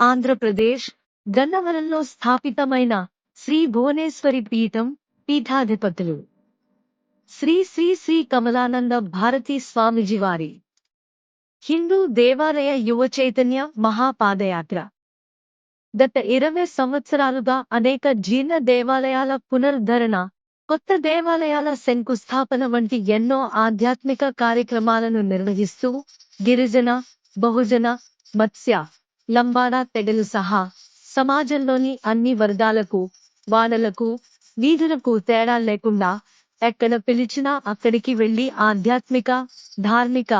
ఆంధ్రప్రదేశ్ గన్నవరంలో స్థాపితమైన శ్రీ భువనేశ్వరి పీఠం పీఠాధిపతులు. శ్రీ శ్రీ శ్రీ కమలానంద భారతీ స్వామిజీ వారి హిందూ దేవాలయ యువ చైతన్య మహాపాదయాత్ర. గత ఇరవై సంవత్సరాలుగా అనేక జీర్ణ దేవాలయాల పునరుద్ధరణ కొత్త దేవాలయాల శంకుస్థాపన వంటి ఎన్నో ఆధ్యాత్మిక కార్యక్రమాలను నిర్వహిస్తూ గిరిజన బహుజన మత్స్య లంబాడా తెగలు సహా సమాజంలోని అన్ని వర్గాలకు వాడలకు వీధులకు తేడా లేకుండా ఎక్కడ పిలిచినా అక్కడికి వెళ్ళి ఆధ్యాత్మిక ధార్మిక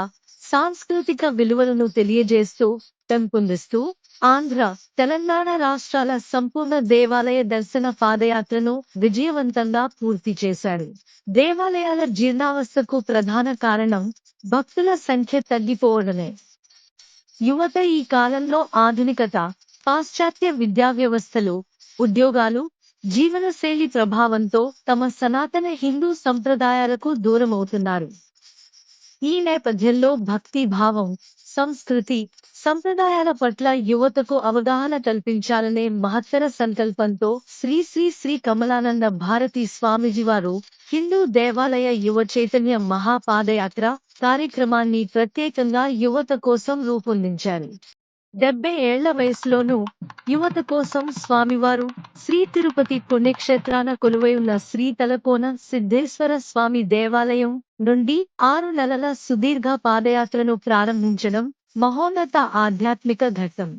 సాంస్కృతిక విలువలను తెలియజేస్తూ పెంపొందిస్తూ ఆంధ్ర తెలంగాణ రాష్ట్రాల సంపూర్ణ దేవాలయ దర్శన పాదయాత్రను విజయవంతంగా పూర్తి చేశాడు దేవాలయాల జీర్ణావస్థకు ప్రధాన కారణం భక్తుల సంఖ్య తగ్గిపోవడమే. యువత ఈ కాలంలో ఆధునికత పాశ్చాత్య విద్యా వ్యవస్థలు ఉద్యోగాలు జీవనశైలి ప్రభావంతో తమ సనాతన హిందూ సంప్రదాయాలకు దూరమవుతున్నారు. ఈ నేపథ్యంలో భక్తి భావం సంస్కృతి సంప్రదాయాల పట్ల యువతకు అవగాహన కల్పించాలనే మహత్తర సంకల్పంతో శ్రీ శ్రీ శ్రీ కమలానంద భారతి స్వామీజీ వారు హిందూ దేవాలయ యువ చైతన్య మహాపాదయాత్ర కార్యక్రమాన్ని ప్రత్యేకంగా యువత కోసం రూపొందించారు. డెబ్బై ఏళ్ళ వయసులోనూ యువత కోసం స్వామివారు శ్రీ తిరుపతి పుణ్యక్షేత్రాన కొలువై ఉన్న శ్రీ తలపోన సిద్ధేశ్వర స్వామి దేవాలయం నుండి ఆరు నెలల సుదీర్ఘ పాదయాత్రను ప్రారంభించడం మహోన్నత ఆధ్యాత్మిక ఘట్టం.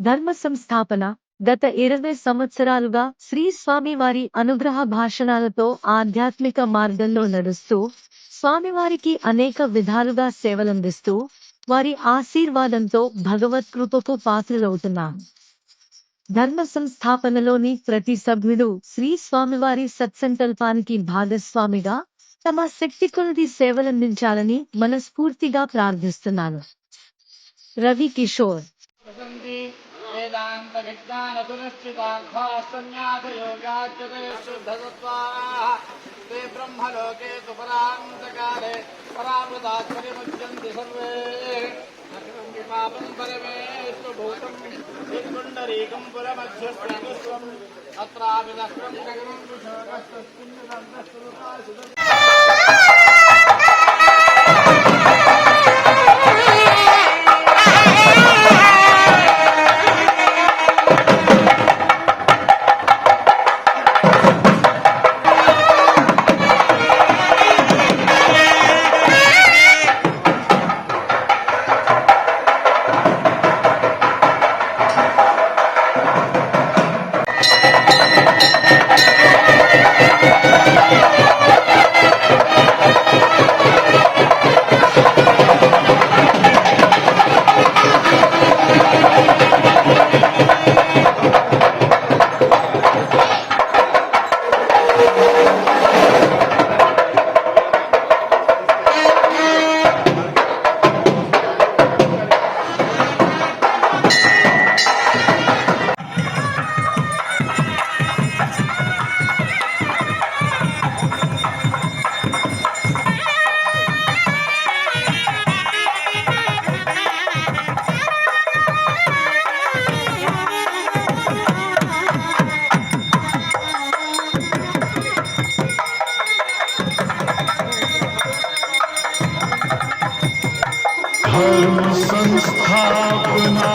ధర్మ సంస్థాపన గత ఇరవై సంవత్సరాలుగా శ్రీ స్వామివారి అనుగ్రహ భాషణాలతో ఆధ్యాత్మిక మార్గంలో నడుస్తూ స్వామివారికి అనేక విధాలుగా సేవలందిస్తూ వారి ఆశీర్వాదంతో భగవత్ కృపకు పాత్రలవుతున్నాం. ధర్మ సంస్థాపనలోని ప్రతి సభ్యుడు శ్రీ స్వామివారి సత్సంకల్పానికి భాగస్వామిగా తమ శక్తి కొలది సేవలందించాలని మనస్ఫూర్తిగా ప్రార్థిస్తున్నాను. రవి కిషోర్ न्तविज्ञानपुरश्चिताघ्वासन्यासयोगाच्युते शुद्धसत्त्वाः ते ब्रह्मलोके तु परान्तकाले परामृतात्पर्यमुच्यन्ति सर्वे। पापं पुरमध्यस्वम् अत्रापि दक्षं जगनं धर्म संस्थापना